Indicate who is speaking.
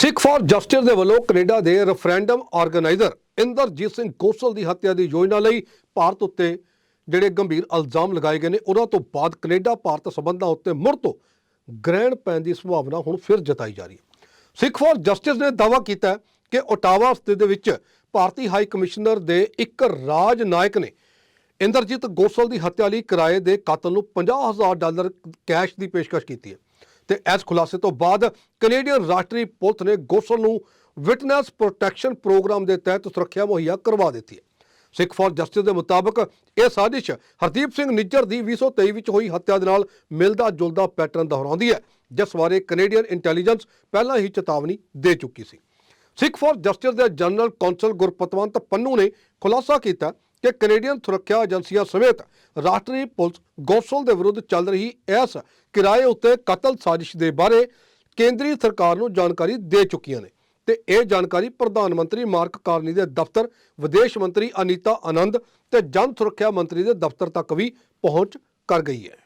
Speaker 1: Sikh for justice ਦੇ ਵੱਲੋਂ Canada ਦੇ ਰੈਫਰੈਂਡਮ ਆਰਗੇਨਾਈਜ਼ਰ ਇੰਦਰਜੀਤ ਸਿੰਘ ਗੋਸਲ ਦੀ ਹੱਤਿਆ ਦੀ ਯੋਜਨਾ ਲਈ ਭਾਰਤ ਉੱਤੇ ਜਿਹੜੇ ਗੰਭੀਰ ਇਲਜ਼ਾਮ ਲਗਾਏ ਗਏ ਨੇ, ਉਹਨਾਂ ਤੋਂ ਬਾਅਦ ਕੈਨੇਡਾ ਭਾਰਤ ਸਬੰਧਾਂ ਉੱਤੇ ਮੁੜ ਤੋਂ ਗ੍ਰਹਿਣ ਪੈਣ ਦੀ ਸੰਭਾਵਨਾ ਹੁਣ ਫਿਰ ਜਤਾਈ ਜਾ ਰਹੀ ਹੈ। ਸਿੱਖ ਫਾਰ ਜਸਟਿਸ ਨੇ ਦਾਅਵਾ ਕੀਤਾ ਕਿ ਓਟਾਵਾ ਸਥਿਤ ਦੇ ਵਿੱਚ ਭਾਰਤੀ ਹਾਈ ਕਮਿਸ਼ਨਰ ਦੇ ਇੱਕ ਰਾਜ ਨਾਇਕ ਨੇ ਇੰਦਰਜੀਤ ਗੋਸਲ ਦੀ ਹੱਤਿਆ ਲਈ ਕਿਰਾਏ ਦੇ ਕਾਤਲ ਨੂੰ 50000 ਡਾਲਰ ਕੈਸ਼ ਦੀ ਪੇਸ਼ਕਸ਼ ਕੀਤੀ ਹੈ। ਤੇ ਇਸ ਖੁਲਾਸੇ ਤੋਂ ਬਾਅਦ ਕੈਨੇਡੀਅਨ ਰਾਸ਼ਟਰੀ ਪੁਲਿਸ ਨੇ ਗੋਸਲ ਨੂੰ ਵਿਟਨੈਸ ਪ੍ਰੋਟੈਕਸ਼ਨ ਪ੍ਰੋਗਰਾਮ ਦੇ ਤਹਿਤ ਸੁਰੱਖਿਆ ਮੁਹੱਈਆ ਕਰਵਾ ਦਿੱਤੀ ਹੈ। ਸਿੱਖ ਫਾਰ ਜਸਟਿਸ ਦੇ ਮੁਤਾਬਕ ਇਹ ਸਾਜ਼ਿਸ਼ ਹਰਦੀਪ ਸਿੰਘ ਨਿੱਜਰ ਦੀ 2023 ਵਿੱਚ ਹੋਈ ਹੱਤਿਆ ਦੇ ਨਾਲ ਮਿਲਦਾ ਜੁਲਦਾ ਪੈਟਰਨ ਦੁਹਰਾਉਂਦੀ ਹੈ, ਜਿਸ ਬਾਰੇ ਕੈਨੇਡੀਅਨ ਇੰਟੈਲੀਜੈਂਸ ਪਹਿਲਾਂ ਹੀ ਚੇਤਾਵਨੀ ਦੇ ਚੁੱਕੀ ਸੀ। ਸਿੱਖ ਫਾਰ ਜਸਟਿਸ ਦੇ ਜਨਰਲ ਕੌਂਸਲ ਗੁਰਪਤਵੰਤ ਪੰਨੂ ਨੇ ਖੁਲਾਸਾ ਕੀਤਾ ਕਿ ਕੈਨੇਡੀਅਨ ਸੁਰੱਖਿਆ ਏਜੰਸੀਆਂ ਸਮੇਤ ਰਾਸ਼ਟਰੀ ਪੁਲਿਸ ਗੋਸਲ ਦੇ ਵਿਰੁੱਧ ਚੱਲ ਰਹੀ ਇਸ ਕਿਰਾਏ ਉੱਤੇ ਕਤਲ ਸਾਜ਼ਿਸ਼ ਦੇ ਬਾਰੇ ਕੇਂਦਰੀ ਸਰਕਾਰ ਨੂੰ ਜਾਣਕਾਰੀ ਦੇ ਚੁੱਕੀਆਂ ਨੇ। ਤੇ ਇਹ ਜਾਣਕਾਰੀ ਪ੍ਰਧਾਨ ਮੰਤਰੀ ਮਾਰਕ ਕਾਰਨੀ ਦੇ ਦਫ਼ਤਰ, ਵਿਦੇਸ਼ ਮੰਤਰੀ ਅਨੀਤਾ ਆਨੰਦ ਤੇ ਜਨ ਸੁਰੱਖਿਆ ਮੰਤਰੀ ਦੇ ਦਫ਼ਤਰ ਤੱਕ ਵੀ ਪਹੁੰਚ ਕਰ ਗਈ ਹੈ।